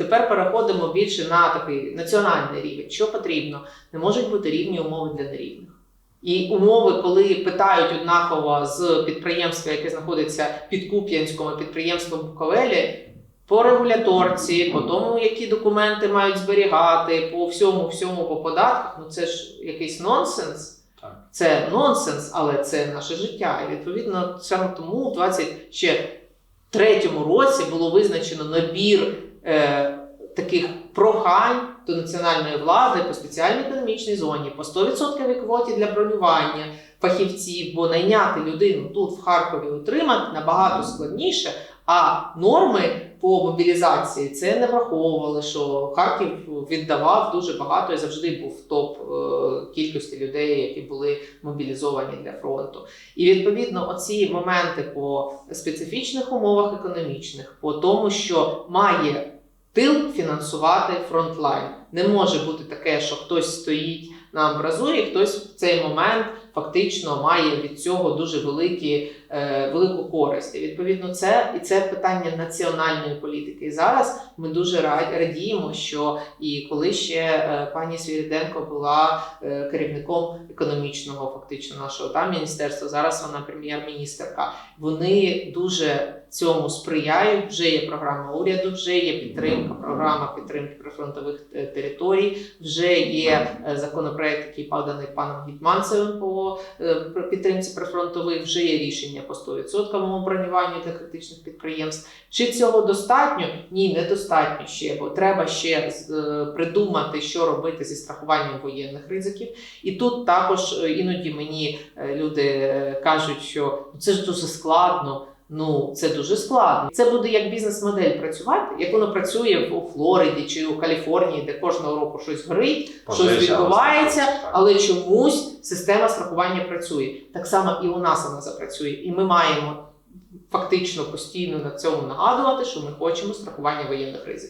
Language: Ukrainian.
тепер переходимо більше на такий національний рівень. Що потрібно? Не можуть бути рівні умови для нерівних. І умови, коли питають однаково з підприємства, яке знаходиться під Куп'янськом підприємством Буковелі, по регуляторці, по тому, які документи мають зберігати, по всьому, всьому, по податках, ну це ж якийсь нонсенс. Це нонсенс, але це наше життя. І відповідно саме тому у 23-му році було визначено набір е, таких прохань до національної влади по спеціальній економічній зоні, по 100% квоті для бронювання фахівців, бо найняти людину тут, в Харкові, утримати набагато складніше. А норми по мобілізації це не враховували, що Харків віддавав дуже багато і завжди був топ е, кількості людей, які були мобілізовані для фронту. І відповідно, оці моменти по специфічних умовах економічних, по тому, що має тил фінансувати фронтлайн. Не може бути таке, що хтось стоїть на амбразурі, хтось в цей момент фактично має від цього дуже великі, е, велику користь. І відповідно, це і це питання національної політики. І зараз ми дуже радіємо, що і коли ще е, пані Свіріденко була е, керівником економічного, фактично нашого там міністерства, зараз вона прем'єр-міністерка. Вони дуже цьому сприяють. Вже є програма уряду, вже є підтримка, програма підтримки прифронтових е, територій, вже є е, законопроект, який поданий паном Гітманцевим по е, підтримці прифронтових, вже є рішення по 100% бронюванню для критичних підприємств. Чи цього достатньо? Ні, недостатньо ще, бо треба ще е, придумати, що робити зі страхуванням воєнних ризиків. І тут також е, іноді мені люди кажуть, що «Ну, це ж дуже складно. Ну, це дуже складно. Це буде як бізнес-модель працювати, як воно працює в- у Флориді чи у Каліфорнії, де кожного року щось горить, Пожежа, щось відбувається, але чомусь система страхування працює. Так само і у нас вона запрацює. І ми маємо фактично постійно на цьому нагадувати, що ми хочемо страхування воєнних ризиків.